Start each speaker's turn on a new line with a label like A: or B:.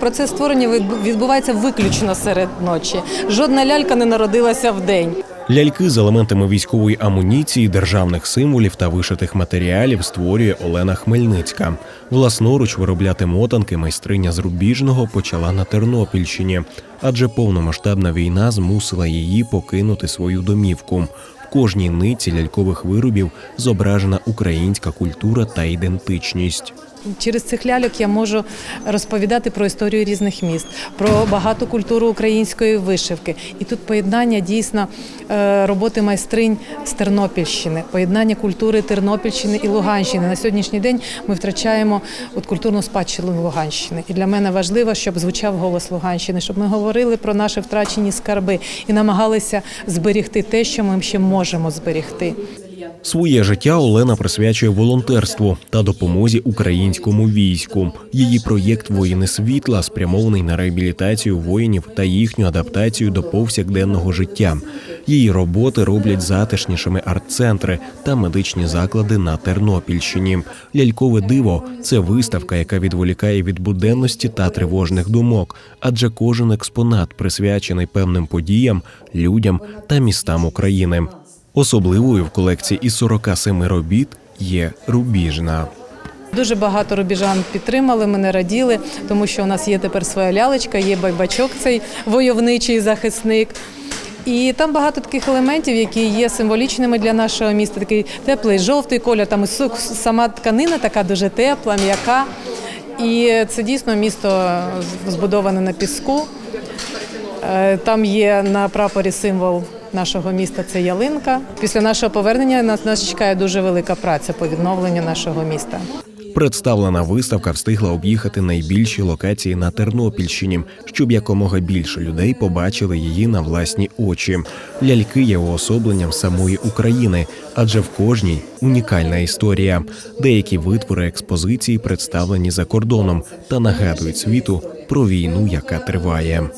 A: Процес створення відбу- відбувається виключно серед ночі. Жодна лялька не народилася в день.
B: Ляльки з елементами військової амуніції, державних символів та вишитих матеріалів створює Олена Хмельницька. Власноруч виробляти мотанки майстриня з Рубіжного почала на Тернопільщині, адже повномасштабна війна змусила її покинути свою домівку. В кожній ниці лялькових виробів зображена українська культура та ідентичність.
A: Через цих ляльок я можу розповідати про історію різних міст, про багату культуру української вишивки. І тут поєднання дійсно е, роботи майстринь з Тернопільщини, поєднання культури Тернопільщини і Луганщини. На сьогоднішній день ми втрачаємо от культурну спадщину Луганщини. І для мене важливо, щоб звучав голос Луганщини, щоб ми говорили про наші втрачені скарби і намагалися зберегти те, що ми ще можемо зберегти.
B: Своє життя Олена присвячує волонтерству та допомозі українському війську. Її проєкт Воїни світла спрямований на реабілітацію воїнів та їхню адаптацію до повсякденного життя. Її роботи роблять затишнішими арт-центри та медичні заклади на Тернопільщині. Лялькове диво це виставка, яка відволікає від буденності та тривожних думок, адже кожен експонат присвячений певним подіям, людям та містам України. Особливою в колекції із 47 робіт є рубіжна.
A: Дуже багато рубіжан підтримали, мене раділи, тому що у нас є тепер своя лялечка, є байбачок, цей войовничий захисник. І там багато таких елементів, які є символічними для нашого міста. Такий теплий жовтий колір, там сама тканина така дуже тепла, м'яка. І це дійсно місто збудоване на піску. Е, Там є на прапорі символ нашого міста це ялинка. Після нашого повернення нас, нас чекає дуже велика праця по відновленню нашого міста.
B: Представлена виставка встигла об'їхати найбільші локації на Тернопільщині, щоб якомога більше людей побачили її на власні очі. Ляльки є уособленням самої України, адже в кожній унікальна історія. Деякі витвори експозиції представлені за кордоном та нагадують світу про війну, яка триває.